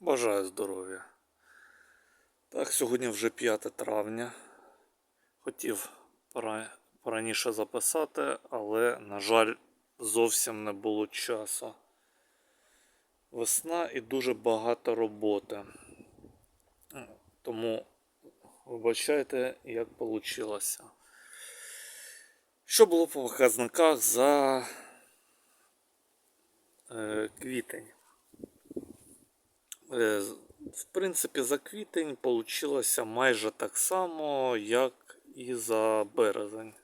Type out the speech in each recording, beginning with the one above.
Бажаю здоров'я. Так, сьогодні вже 5 травня. Хотів пора- пораніше записати, але, на жаль, зовсім не було часу. Весна і дуже багато роботи. Тому вибачайте, як вийшло. Що було по показниках за е, квітень? Е, В принципі, за квітень вийшло майже так само, як і за березень.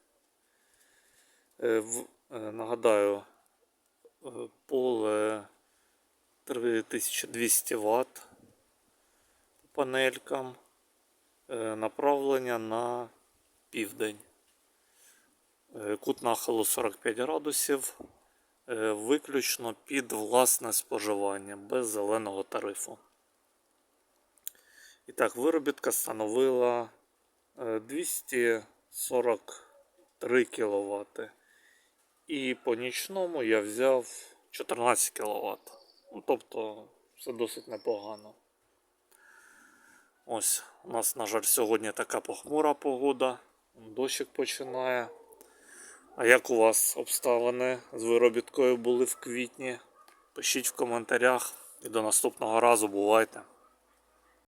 Е, е, Нагадаю, поле 3200 Вт по панелькам, направлення на південь. Кут нахилу 45 градусів, виключно під власне споживання, без зеленого тарифу. І так, виробітка становила е, 243 кВт. І по нічному я взяв 14 кВт. Ну, тобто, це досить непогано. Ось, у нас, на жаль, сьогодні така похмура погода. Дощик починає. А як у вас обставини з виробіткою були в квітні? Пишіть в коментарях і до наступного разу бувайте.